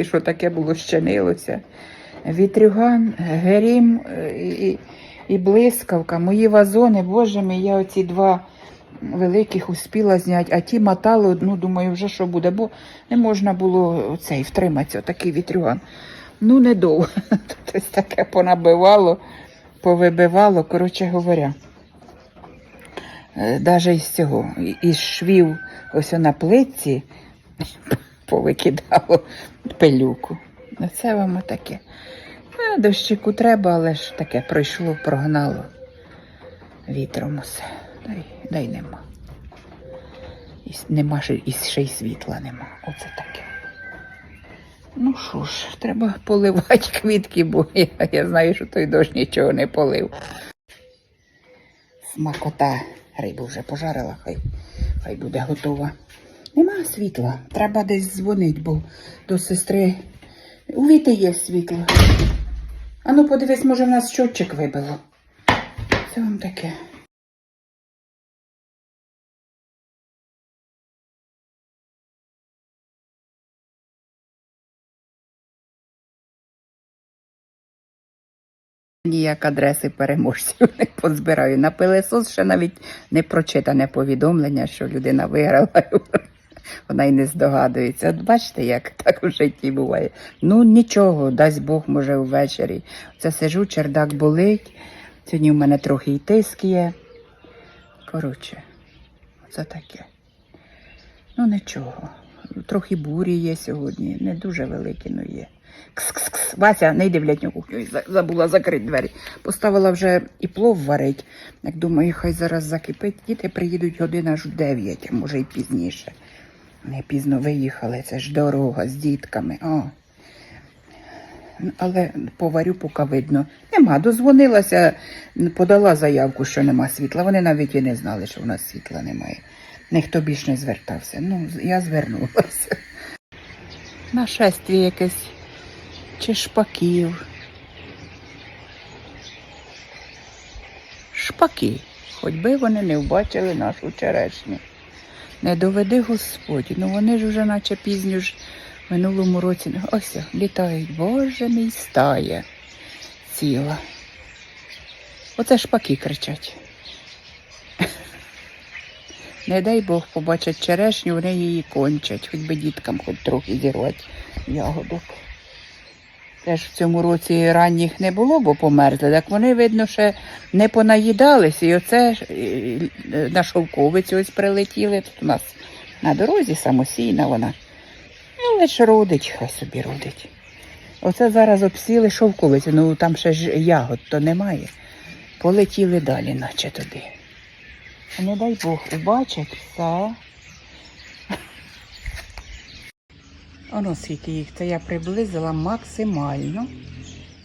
тільки що таке було щинилося. Вітрюган, герім е, і, і блискавка, мої вазони, боже мій, я оці два великих успіла зняти, а ті мотали, ну, думаю, вже що буде, бо не можна було цей втриматися, такий вітрюган. Ну, недовго. Тут ось таке понабивало, повибивало, коротше говоря. Навіть із цього, із швів ось на плитці повикидало пилюку. Оце вам отаке. А, дощику треба, але ж таке пройшло, прогнало вітром усе. Дай, дай нема. І нема і ще й світла нема. Оце таке. Ну що ж, треба поливати квітки, бо я, я знаю, що той дощ нічого не полив. Смакота рибу вже пожарила, хай, хай буде готова. Нема світла. Треба десь дзвонити, бо до сестри. У Віти є світло. Ану, подивись, може, в нас щотчик вибило. Це вам таке. Ніяк адреси переможців не позбираю. На пилесос ще навіть не прочитане повідомлення, що людина виграла. Вона й не здогадується. От бачите, як так в житті буває. Ну нічого, дасть Бог, може, ввечері. Це сижу, чердак болить. Сьогодні в мене трохи і тиск є. Коротше, це таке. Ну нічого. Трохи бурі є сьогодні. Не дуже великі, ну є. Кс-кс-кс. Вася, не йди в літню кухню. Забула закрити двері. Поставила вже і плов варить. Як думаю, хай зараз закипить. Діти приїдуть година аж в 9, а може й пізніше. Не пізно виїхали, це ж дорога з дітками. О. Але поварю, поки видно. Нема. Дозвонилася, подала заявку, що нема світла. Вони навіть і не знали, що в нас світла немає. Ніхто більш не звертався. Ну, я звернулася. Нашестві якесь чи шпаків. Шпаки, хоч би вони не вбачили нашу черешню. Не доведи Господь, ну вони ж вже наче пізню ж минулому році. Ось літають, Боже мій стає ціла. Оце шпаки кричать. Не дай Бог побачать черешню, вони її кончать, хоч би діткам хоч трохи зірвати ягодок. Теж в цьому році ранніх не було, бо померзли. Так вони, видно, ще не понаїдались. І оце ж, на шовковицю ось прилетіли. Тут у нас на дорозі самосійна вона. Але ж родить, хай собі родить. Оце зараз обсіли шовковицю, ну там ще ж ягод то немає. Полетіли далі, наче туди. Не дай Бог, убачать все. Оно скільки їх, це я приблизила максимально.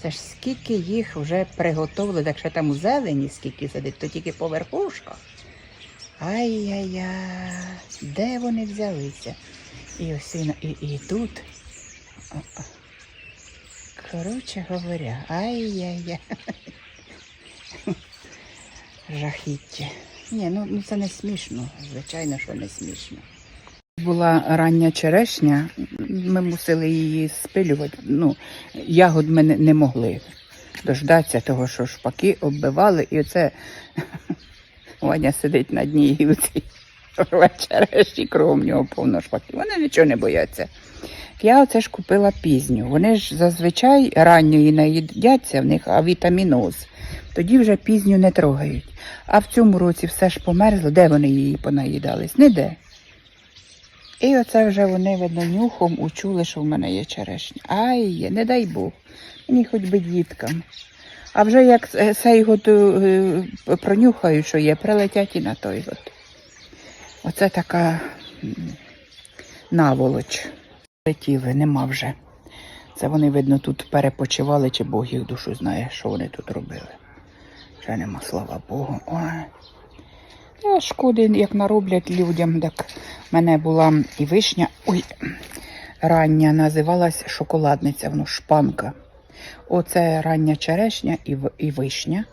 Це ж скільки їх вже приготовили, так що там у зелені скільки сидить, то тільки по верхушках. Ай-яй-яй, де вони взялися? І ось і, і тут. Коротше говоря, ай-яй-яй. Жахіття. Ні, ну, ну це не смішно. Звичайно, що не смішно. Була рання черешня, ми мусили її спилювати. Ну, ягод ми не, могли дождатися того, що шпаки оббивали, і оце Ваня сидить на дні і оці рве черешні, кругом нього повно шпаків. Вони нічого не бояться. Я оце ж купила пізню. Вони ж зазвичай ранньої наїдяться в них, а вітаміноз. Тоді вже пізню не трогають. А в цьому році все ж померзло. Де вони її понаїдались? Ніде. І оце вже вони, видно, нюхом учули, що в мене є черешня. Ай, не дай Бог. Мені хоч би діткам. А вже як е, цей год е, пронюхають, що є, прилетять і на той год. Оце така наволоч. Летіли, нема вже. Це вони, видно, тут перепочивали, чи Бог їх душу знає, що вони тут робили. Вже нема, слава Богу. Ой. Та шкоди, як нароблять людям, так в мене була і вишня, ой, рання називалась шоколадниця, воно шпанка. Оце рання черешня і, і вишня.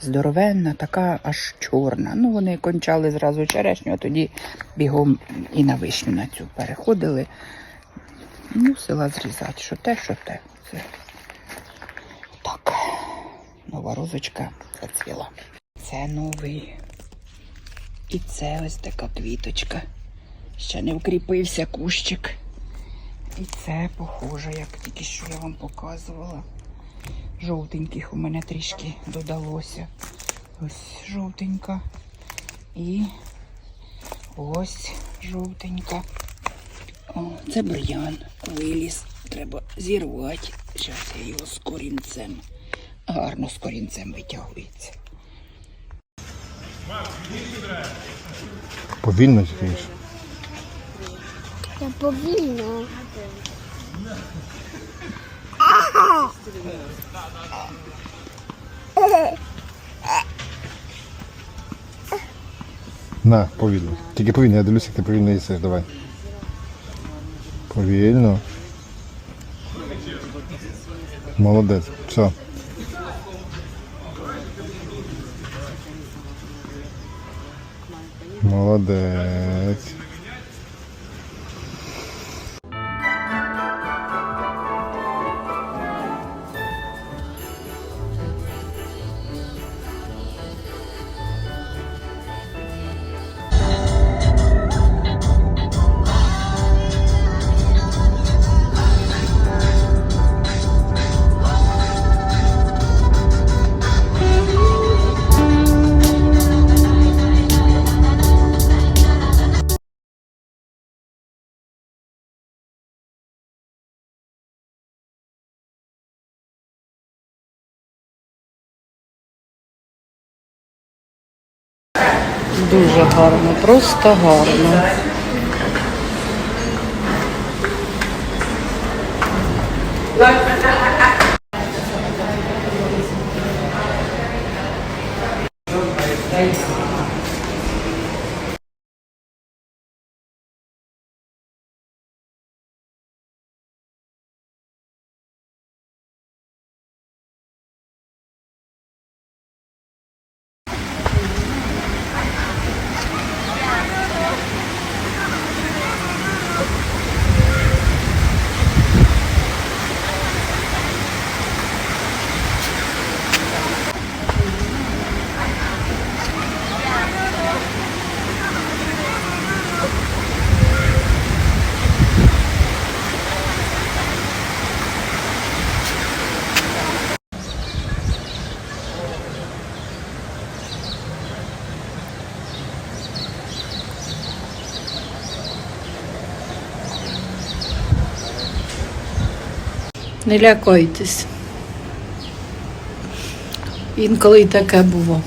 Здоровенна, така аж чорна. Ну, вони кончали зразу черешню, а тоді бігом і на вишню на цю переходили. Мусила зрізати, що те, що те. Це. Так, нова розочка зацвіла. Це новий. І це ось така квіточка. Ще не вкріпився кущик. І це похоже, як тільки що я вам показувала. Жовтеньких у мене трішки додалося. Ось жовтенька. І ось жовтенька. О, це бур'ян виліз. Треба зірвати. Зараз я його з корінцем. Гарно з корінцем витягується. Повільно зігрієш. Я повільно. На, повільно. Тільки повільно, я дивлюся, як ти повільно їсиш, давай. Повільно. Молодець. Все. Молодець. Дуже гарно, просто гарно. Не лякайтесь. Інколи й таке було.